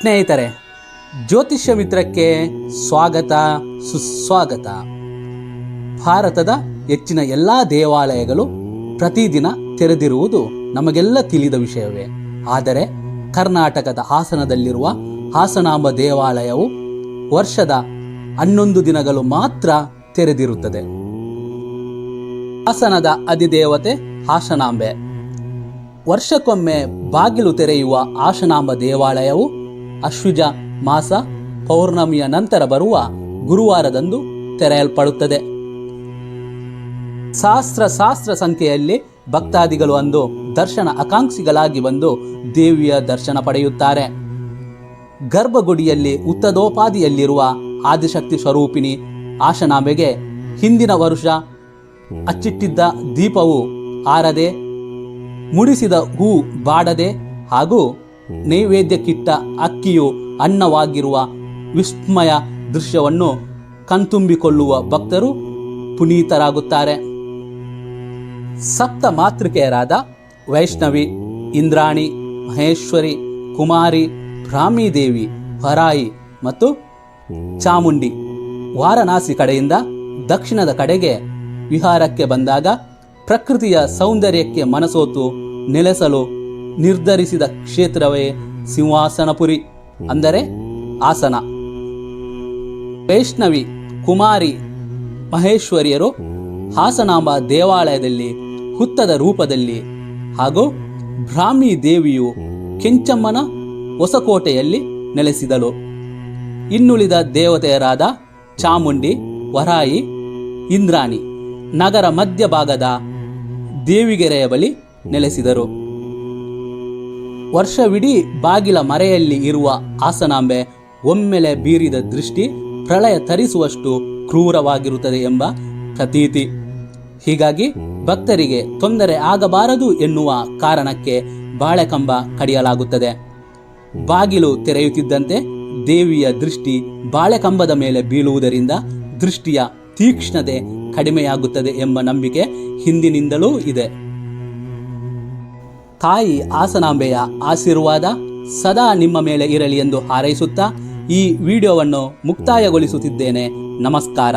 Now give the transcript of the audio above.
ಸ್ನೇಹಿತರೆ, ಜ್ಯೋತಿಷ್ಯ ಮಿತ್ರಕ್ಕೆ ಸ್ವಾಗತ, ಸುಸ್ವಾಗತ. ಭಾರತದ ಹೆಚ್ಚಿನ ಎಲ್ಲ ದೇವಾಲಯಗಳು ಪ್ರತಿದಿನ ತೆರೆದಿರುವುದು ನಮಗೆಲ್ಲ ತಿಳಿದ ವಿಷಯವೇ. ಆದರೆ ಕರ್ನಾಟಕದ ಹಾಸನದಲ್ಲಿರುವ ಹಾಸನಾಂಬ ದೇವಾಲಯವು ವರ್ಷದ ಹನ್ನೊಂದು ದಿನಗಳು ಮಾತ್ರ ತೆರೆದಿರುತ್ತದೆ. ಹಾಸನದ ಅಧಿದೇವತೆ ಹಾಸನಾಂಬೆ. ವರ್ಷಕ್ಕೊಮ್ಮೆ ಬಾಗಿಲು ತೆರೆಯುವ ಹಾಸನಾಂಬ ದೇವಾಲಯವು ಅಶ್ವಿಜ ಮಾಸ ಪೌರ್ಣಮಿಯ ನಂತರ ಬರುವ ಗುರುವಾರದಂದು ತೆರೆಯಲ್ಪಡುತ್ತದೆ. ಸಹಸ್ರ ಸಹಸ್ರ ಸಂಖ್ಯೆಯಲ್ಲಿ ಭಕ್ತಾದಿಗಳು ಅಂದು ದರ್ಶನ ಆಕಾಂಕ್ಷಿಗಳಾಗಿ ಬಂದು ದೇವಿಯ ದರ್ಶನ ಪಡೆಯುತ್ತಾರೆ. ಗರ್ಭಗುಡಿಯಲ್ಲಿ ಉತ್ತದೋಪಾದಿಯಲ್ಲಿರುವ ಆದಿಶಕ್ತಿ ಸ್ವರೂಪಿಣಿ ಆಶನಾಮೆಗೆ ಹಿಂದಿನ ವರುಷ ಅಚ್ಚಿಟ್ಟಿದ್ದ ದೀಪವು ಆರದೆ, ಮುಡಿಸಿದ ಹೂ ಬಾಡದೆ ಹಾಗೂ ನೈವೇದ್ಯಕ್ಕಿಟ್ಟ ಅಕ್ಕಿಯು ಅನ್ನವಾಗಿರುವ ವಿಸ್ಮಯ ದೃಶ್ಯವನ್ನು ಕಣ್ತುಂಬಿಕೊಳ್ಳುವ ಭಕ್ತರು ಪುನೀತರಾಗುತ್ತಾರೆ. ಸಪ್ತ ಮಾತೃಕೆಯರಾದ ವೈಷ್ಣವಿ, ಇಂದ್ರಾಣಿ, ಮಹೇಶ್ವರಿ, ಕುಮಾರಿ ಬ್ರಾಹ್ಮೀದೇವಿ ಹರಾಯಿ ಮತ್ತು ಚಾಮುಂಡಿ ವಾರಣಾಸಿ ಕಡೆಯಿಂದ ದಕ್ಷಿಣದ ಕಡೆಗೆ ವಿಹಾರಕ್ಕೆ ಬಂದಾಗ ಪ್ರಕೃತಿಯ ಸೌಂದರ್ಯಕ್ಕೆ ಮನಸೋತು ನೆಲೆಸಲು ನಿರ್ಧರಿಸಿದ ಕ್ಷೇತ್ರವೇ ಸಿಂಹಾಸನಪುರಿ, ಅಂದರೆ ಆಸನ. ವೈಷ್ಣವಿ, ಕುಮಾರಿ, ಮಹೇಶ್ವರಿಯರು ಹಾಸನಾಂಬ ದೇವಾಲಯದಲ್ಲಿ, ಹುತ್ತದ ರೂಪದಲ್ಲಿ ಹಾಗೂ ಬ್ರಾಹ್ಮಿ ದೇವಿಯು ಕೆಂಚಮ್ಮನ ಹೊಸಕೋಟೆಯಲ್ಲಿ ನೆಲೆಸಿದಳು. ಇನ್ನುಳಿದ ದೇವತೆಯರಾದ ಚಾಮುಂಡಿ, ವರಾಯಿ, ಇಂದ್ರಾಣಿ ನಗರ ಮಧ್ಯಭಾಗದ ದೇವಿಗೆರೆಯ ಬಳಿ ನೆಲೆಸಿದರು. ವರ್ಷವಿಡೀ ಬಾಗಿಲ ಮರೆಯಲ್ಲಿ ಇರುವ ಆಸನಾಂಬೆ ಒಮ್ಮೆಲೆ ಬೀರಿದ ದೃಷ್ಟಿ ಪ್ರಳಯ ತರಿಸುವಷ್ಟು ಕ್ರೂರವಾಗಿರುತ್ತದೆ ಎಂಬ ಪ್ರತೀತಿ. ಹೀಗಾಗಿ ಭಕ್ತರಿಗೆ ತೊಂದರೆ ಆಗಬಾರದು ಎನ್ನುವ ಕಾರಣಕ್ಕೆ ಬಾಳೆಕಂಬ ಕಡಿಯಲಾಗುತ್ತದೆ. ಬಾಗಿಲು ತೆರೆಯುತ್ತಿದ್ದಂತೆ ದೇವಿಯ ದೃಷ್ಟಿ ಬಾಳೆಕಂಬದ ಮೇಲೆ ಬೀಳುವುದರಿಂದ ದೃಷ್ಟಿಯ ತೀಕ್ಷ್ಣತೆ ಕಡಿಮೆಯಾಗುತ್ತದೆ ಎಂಬ ನಂಬಿಕೆ ಹಿಂದಿನಿಂದಲೂ ಇದೆ. ತಾಯಿ ಆಸನಾಂಬೆಯ ಆಶೀರ್ವಾದ ಸದಾ ನಿಮ್ಮ ಮೇಲೆ ಇರಲಿ ಎಂದು ಹಾರೈಸುತ್ತಾ ಈ ವಿಡಿಯೋವನ್ನು ಮುಕ್ತಾಯಗೊಳಿಸುತ್ತಿದ್ದೇನೆ. ನಮಸ್ಕಾರ.